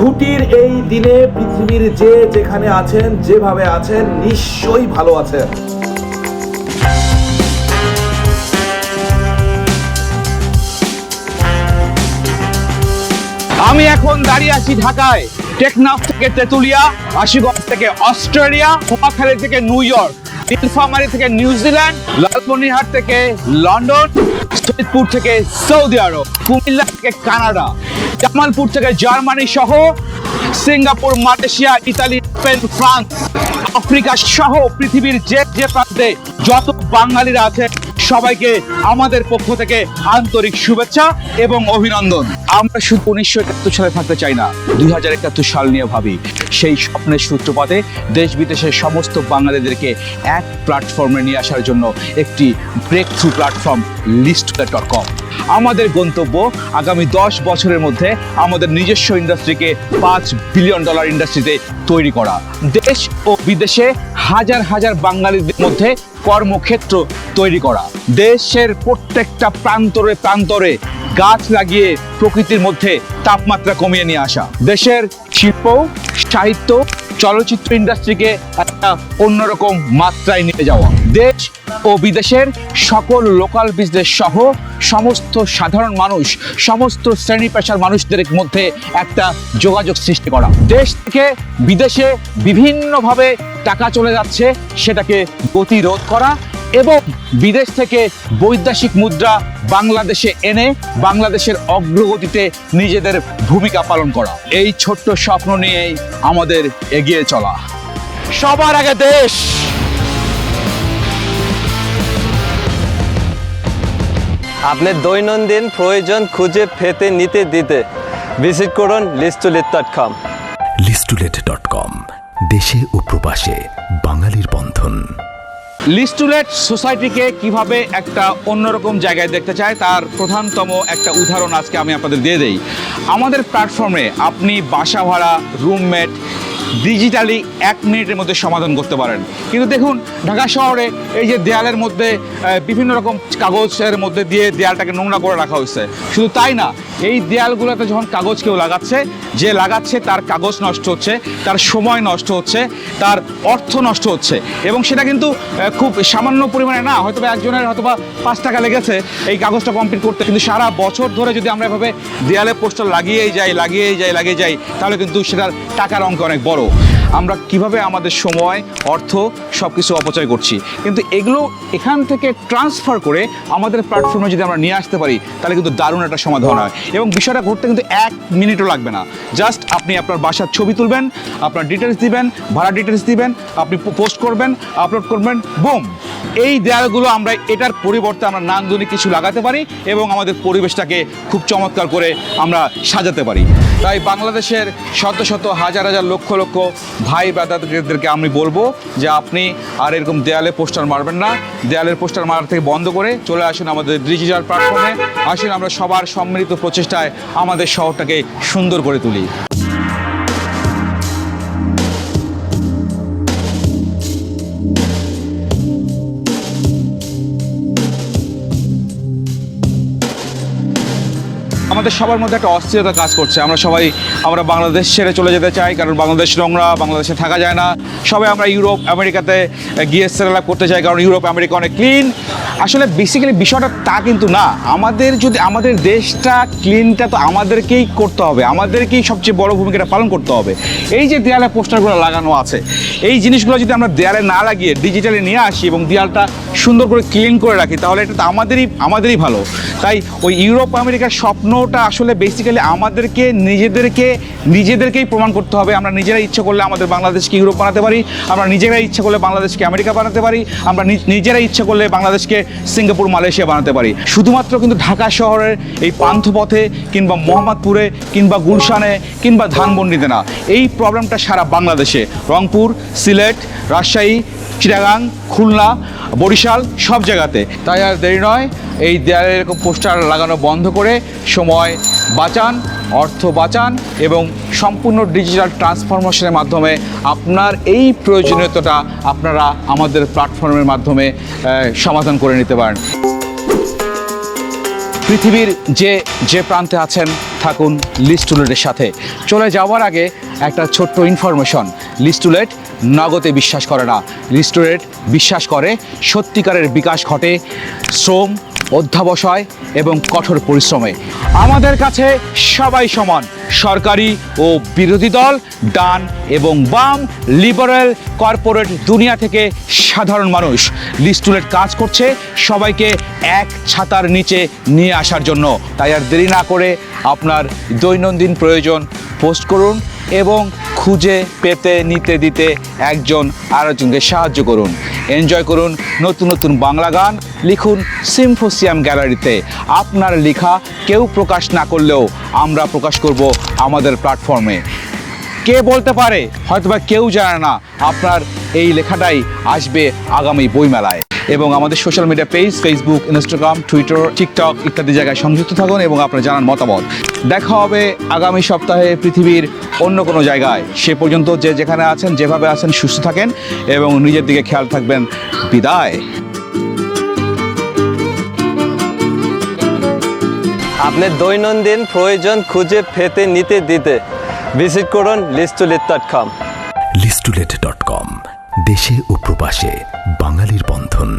ছুটির এই দিনে পৃথিবীর যে যেখানে আছেন, যেভাবে আছেন, নিশ্চয়ই ভালো আছেন। আমি এখন দাঁড়িয়ে আছি ঢাকায়। টেকনাফ থেকে তেতুলিয়া, আশিগঞ্জ থেকে অস্ট্রেলিয়া, নোয়াখালী থেকে নিউ ইয়র্ক নীলফামারী থেকে নিউজিল্যান্ড লালমনিরহাট থেকে লন্ডন সৈয়দপুর থেকে সৌদি আরব, কুমিল্লা থেকে কানাডা। জামালপুর থেকে জার্মানি সহ Singapore, Malaysia, Italy, Spain, France, Africa সহ পৃথিবীর যে যে প্রান্তে যত বাঙালিরা আছে সবাইকে আমাদের পক্ষ থেকে আন্তরিক শুভেচ্ছা এবং অভিনন্দন। আমরা শুধু উনিশশো একাত্তর সালে থাকতে চাই না, দুই হাজার একাত্তর সাল নিয়ে ভাবি। সেই স্বপ্নের সূত্রপাতে দেশ বিদেশের সমস্ত বাঙালিদেরকে এক প্ল্যাটফর্মে নিয়ে আসার জন্য একটি breakthrough platform list dot com আমাদের গন্তব্য আগামী দশ বছরের মধ্যে আমাদের নিজস্ব ইন্ডাস্ট্রিকে পাঁচ বিলিয়ন ডলার ইন্ডাস্ট্রিতে তৈরি করা। দেশ ও বিদেশে হাজার হাজার বাঙালিদের মধ্যে কর্মক্ষেত্র তৈরি করা। দেশের প্রত্যেকটা প্রান্তরে প্রান্তরে গাছ লাগিয়ে প্রকৃতির মধ্যে তাপমাত্রা কমিয়ে নিয়ে আসা। দেশের শিল্প, সাহিত্য, চলচ্চিত্র ইন্ডাস্ট্রিকে একটা অন্যরকম মাত্রায় নিয়ে যাওয়া। দেশ ও বিদেশের সকল লোকাল বিজনেস সহ সমস্ত সাধারণ মানুষ, সমস্ত শ্রেণি পেশার মানুষদের মধ্যে একটা যোগাযোগ সৃষ্টি করা। দেশ থেকে বিদেশে বিভিন্নভাবে টাকা চলে যাচ্ছে সেটাকে গতিরোধ করা এবং বিদেশ থেকে বৈদেশিক মুদ্রা বাংলাদেশে এনে বাংলাদেশের অগ্রগতিতে নিজেদের ভূমিকা পালন করা। এই ছোট্ট স্বপ্ন নিয়েই আমাদের এগিয়ে চলা। সবার আগে দেশ! আপনার দৈনন্দিন প্রয়োজন খুঁজে পেতে নিতে দিতে ভিজিট করুন লিস্টুলিট ডট কম লিস্টুলেট ডট কম দেশে ও প্রবাসে বাঙালির বন্ধন। লিস্টুলেট সোসাইটিকে কীভাবে একটা অন্যরকম জায়গায় দেখতে চায়, তার প্রধানতম একটা উদাহরণ আজকে আমি আপনাদের দিয়ে দেই। আমাদের প্ল্যাটফর্মে আপনি বাসা ভাড়া রুমমেট ডিজিটালি এক মিনিটের মধ্যে সমাধান করতে পারেন। কিন্তু দেখুন, ঢাকা শহরে এই যে দেয়ালের মধ্যে বিভিন্ন রকম কাগজের মধ্যে দিয়ে দেয়ালটাকে নোংরা করে রাখা হয়েছে। শুধু তাই না এই দেয়ালগুলোতে যখন কাগজ কেউ লাগাচ্ছে, যে লাগাচ্ছে তার কাগজ নষ্ট হচ্ছে, তার সময় নষ্ট হচ্ছে, তার অর্থ নষ্ট হচ্ছে এবং সেটা কিন্তু খুব সামান্য পরিমাণে না হয়তো একজনের হয়তো বা পাঁচ টাকা লেগেছে, এই কাগজটা কমপ্লিট করতে। কিন্তু সারা বছর ধরে যদি আমরা এভাবে দেয়ালে পোস্টার লাগিয়েই যাই লাগিয়েই যাই লাগিয়ে যাই, তাহলে কিন্তু সেটার টাকার অঙ্ক অনেক বড়। আমরা কীভাবে আমাদের সময়, অর্থ সব কিছু অপচয় করছি। কিন্তু এগুলো এখান থেকে ট্রান্সফার করে আমাদের প্ল্যাটফর্মে যদি আমরা নিয়ে আসতে পারি, তাহলে কিন্তু দারুণ একটা সমাধান হয়। এবং বিষয়টা করতে কিন্তু এক মিনিটও লাগবে না। জাস্ট আপনি আপনার বাসার ছবি তুলবেন, আপনার ডিটেলস দিবেন, ভাড়া ডিটেলস দিবেন, আপনি পোস্ট করবেন আপলোড করবেন বুম এই দেয়ালগুলো আমরা এটার পরিবর্তে আমরা নান্দনিক কিছু লাগাতে পারি এবং আমাদের পরিবেশটাকে খুব চমৎকার করে আমরা সাজাতে পারি। তাই বাংলাদেশের শত শত হাজার হাজার লক্ষ লক্ষ ভাই ব্রাদারদেরকে আমি বলব যে আপনি আর এরকম দেয়ালে পোস্টার মারবেন না। দেয়ালের পোস্টার মারা থেকে বন্ধ করে চলে আসুন আমাদের ডিজিটাল প্ল্যাটফর্মে। আসুন আমরা সবার সম্মিলিত প্রচেষ্টায় আমাদের শহরটাকে সুন্দর করে তুলি। আমাদের সবার মধ্যে একটা অস্থিরতা কাজ করছে। আমরা সবাই, আমরা বাংলাদেশ ছেড়ে চলে যেতে চাই, কারণ বাংলাদেশ নোংরা, বাংলাদেশে থাকা যায় না। সবাই আমরা ইউরোপ, আমেরিকাতে গিয়ে সেটেল করতে চাই, কারণ ইউরোপ, আমেরিকা অনেক ক্লিন আসলে বেসিক্যালি বিষয়টা তা কিন্তু না। আমাদের যদি আমাদের দেশটা ক্লিনটা তো আমাদেরকেই করতে হবে। আমাদেরকেই সবচেয়ে বড় ভূমিকাটা পালন করতে হবে। এই যে দেয়ালে পোস্টারগুলো লাগানো আছে, এই জিনিসগুলো যদি আমরা দেয়ালে না লাগিয়ে ডিজিটালে নিয়ে আসি এবং দেয়ালটা সুন্দর করে ক্লিন করে রাখি, তাহলে এটা তো আমাদেরই আমাদেরই ভালো। তাই ওই ইউরোপ আমেরিকার স্বপ্নটা আসলে বেসিক্যালি আমাদেরকে নিজেদেরকে নিজেদেরকেই প্রমাণ করতে হবে। আমরা নিজেরাই ইচ্ছা করলে আমাদের বাংলাদেশকে ইউরোপ বানাতে পারি। আমরা নিজেরাই ইচ্ছা করলে বাংলাদেশকে আমেরিকা বানাতে পারি। আমরা নি- নিজেরাই ইচ্ছা করলে বাংলাদেশকে সিঙ্গাপুর, মালয়েশিয়া বানাতে পারি। শুধুমাত্র কিন্তু ঢাকা শহরের এই পান্থপথে কিংবা মোহাম্মদপুরে কিংবা গুলশানে কিংবা ধানমন্ডিতে না। এই প্রবলেমটা সারা বাংলাদেশে, রংপুর, সিলেট, রাজশাহী চিটাগাং, খুলনা, বরিশাল সব জায়গাতে। তাই আর দেরি নয়, এই দেয়ালে এরকম পোস্টার লাগানো বন্ধ করে সময় বাঁচান, অর্থ বাঁচান এবং সম্পূর্ণ ডিজিটাল ট্রান্সফরমেশনের মাধ্যমে আপনার এই প্রয়োজনীয়তাটা আপনারা আমাদের প্ল্যাটফর্মের মাধ্যমে সমাধান করে নিতে পারেন। পৃথিবীর যে যে প্রান্তে আছেন থাকুন লিস্টুলেটের সাথে। চলে যাওয়ার আগে একটা ছোট্ট ইনফরমেশন লিস্টুলেট নগদে বিশ্বাস করে না। লিস্টুলেট বিশ্বাস করে সত্যিকারের বিকাশ ঘটে শ্রম অধ্যাবসায় এবং কঠোর পরিশ্রমে। আমাদের কাছে সবাই সমান। সরকারি ও বিরোধী দল, ডান এবং বাম, লিবারেল কর্পোরেট দুনিয়া থেকে সাধারণ মানুষ। লিস্টুলেট কাজ করছে সবাইকে এক ছাতার নিচে নিয়ে আসার জন্য। তাই আর দেরি না করে আপনার দৈনন্দিন প্রয়োজন পোস্ট করুন এবং খুঁজে পেতে, নিতে, দিতে একজন আরেকজনকে সাহায্য করুন। এনজয় করুন নতুন নতুন বাংলা গান, লিখুন সিম্ফোসিয়াম গ্যালারিতে। আপনার লেখা কেউ প্রকাশ না করলেও আমরা প্রকাশ করব আমাদের প্ল্যাটফর্মে। কে বলতে পারে? হয়তোবা কেউ জানে না, আপনার এই লেখাটাই আসবে আগামী বইমেলায়। এবং আমাদের social media page Facebook Instagram Twitter TikTok ইত্যাদি জায়গায় সংযুক্ত থাকুন এবং আপনার জানান মতামত। দেখা হবে আগামী সপ্তাহে পৃথিবীর অন্য কোনো জায়গায়। সে পর্যন্ত যে যেখানে আছেন যেভাবে আছেন সুস্থ থাকেন এবং নিজের দিকে খেয়াল থাকবেন। বিদায়। আপনার দৈনন্দিন প্রয়োজন খুঁজে পেতে নিতে দিতে ভিজিট করুন লিস্টুলিট ডট কম লিস্টুলেট ডট কম দেশে ও প্রবাসে। বাঙালির বন্ধন।